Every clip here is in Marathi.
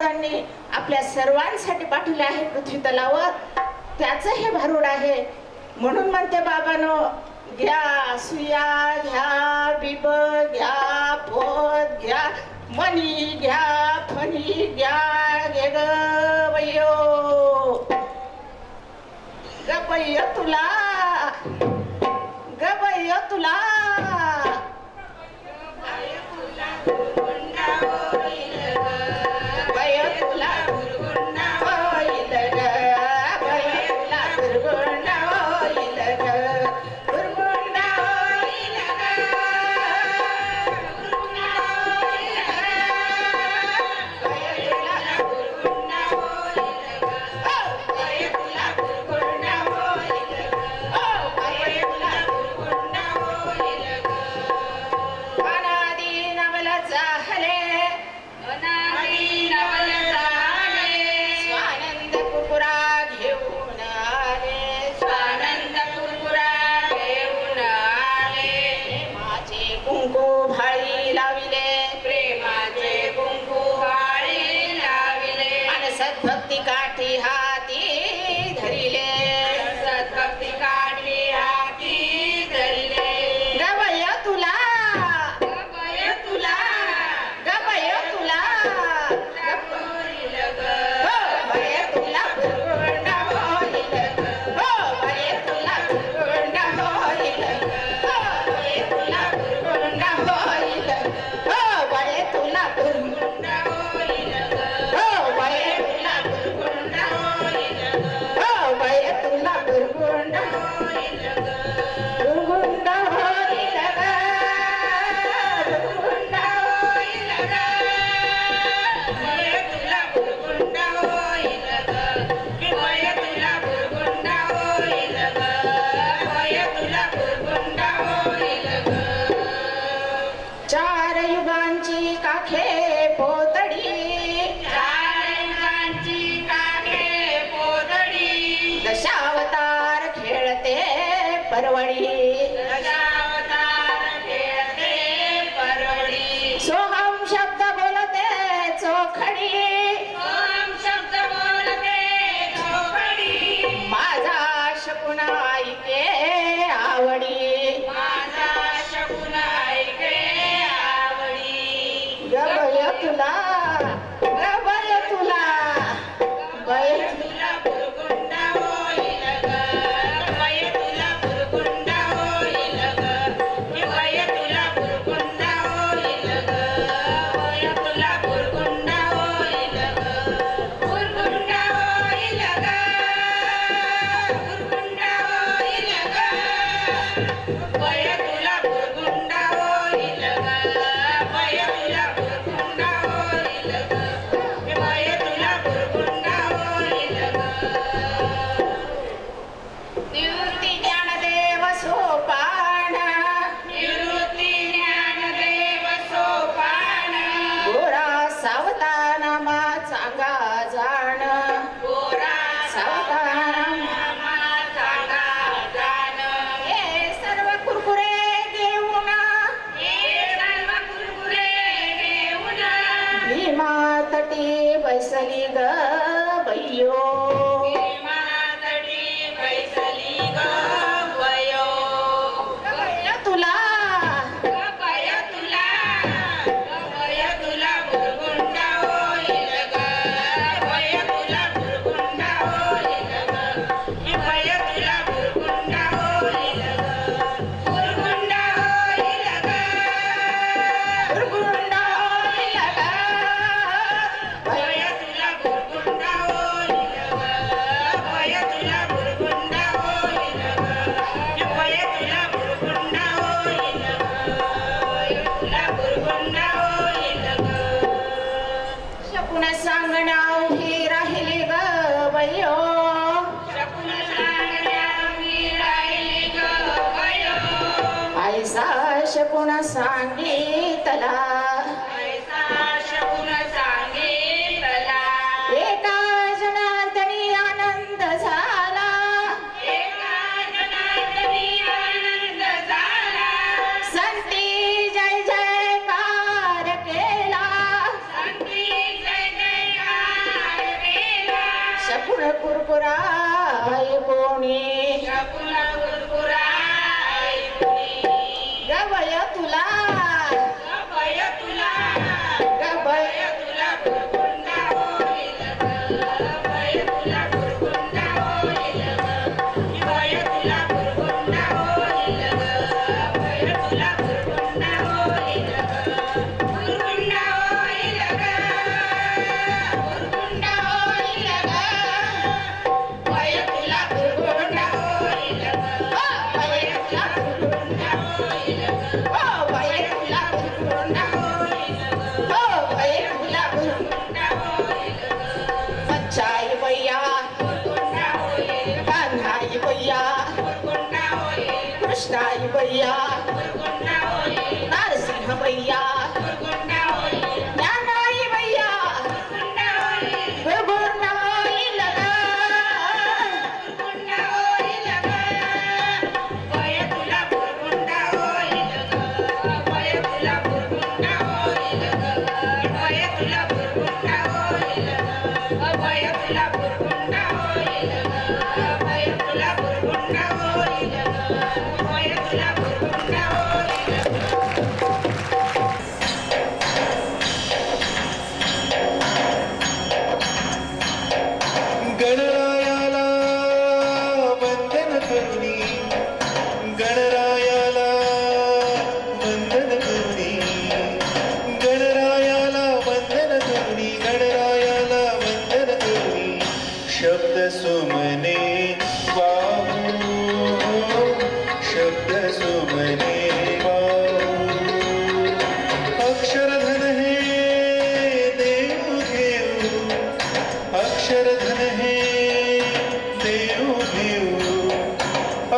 आपल्या सर्वांसाठी पाठवले आहे पृथ्वी तलावर त्याच हे भारूड आहे. म्हणून म्हणते बाबानो घ्या सुया घ्या बिब घ्या पोत घ्या मनी घ्या फनी घ्या घे गो गबय तुला गबय तुला. already ಈ ಮಾತಟಿ ಬಯಸಲಿಗ ಬಯ್ಯೋ Shakuni. Shakuni.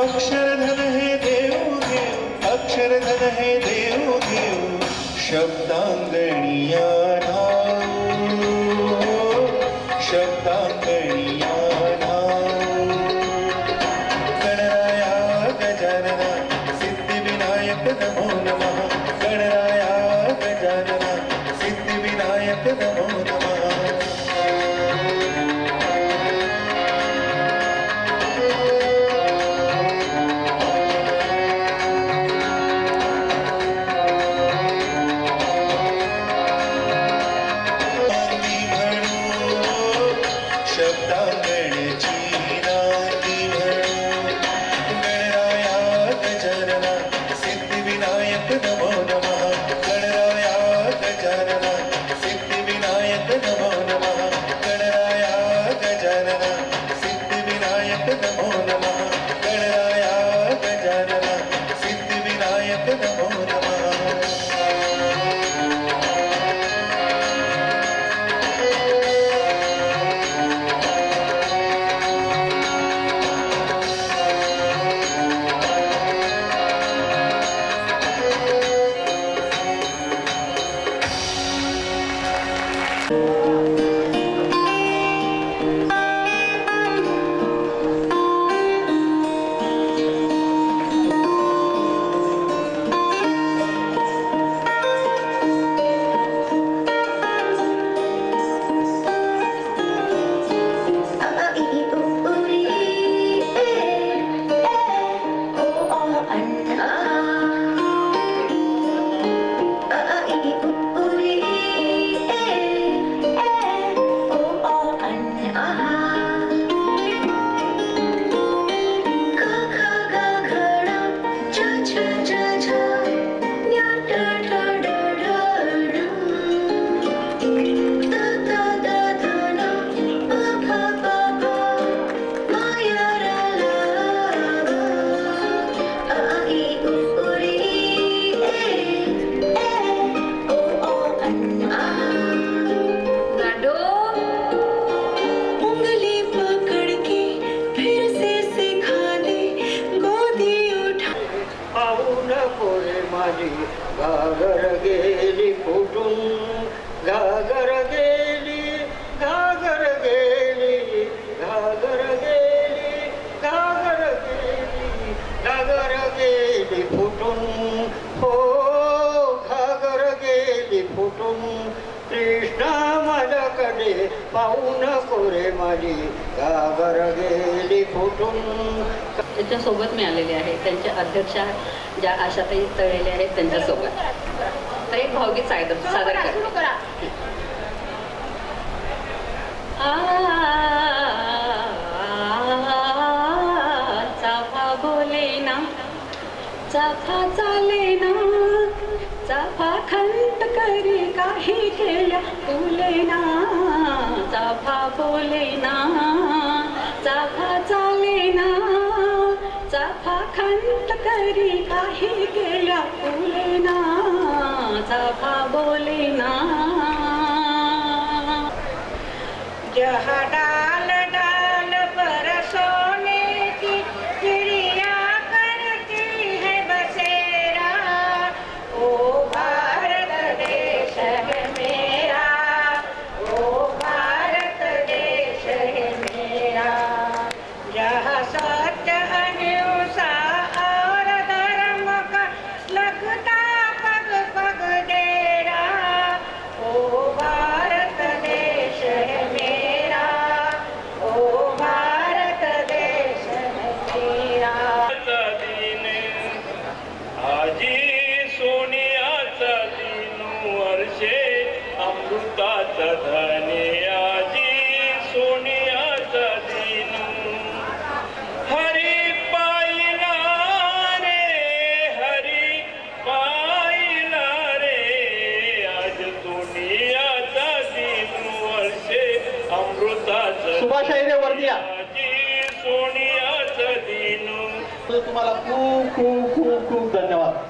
अक्षरधन हे देऊ अक्षरधन हे देऊ शब्दांगणिया नमो नमः. गणराया गजानना सिद्धिविनायक नमो नमः. घागर गेली फुटून घागर गेली घागर गेली घागर गेली घागर गेली घागर गेली फुटून. हो घागर गेली फुटून. कृष्णा मला कडे पाहून कोरे माझी घागर गेली फुटून त्यांच्यासोबत मी आलेले आहे त्यांच्या अध्यक्षा ज्या आशाताई तळलेल्या आहेत त्यांच्यासोबत. तर एक भावगीत सादर सादर करा. चाफा बोले ना चाफा चाले ना चाफा खंत करी काही केल्या बोले ना चाफा बोले ना. चाफा चाले ना चाफा खंत करी काही केला फुले ना चाफा बोले ना जहाडा तुम्हाला खूप खूप खूप खूप धन्यवाद.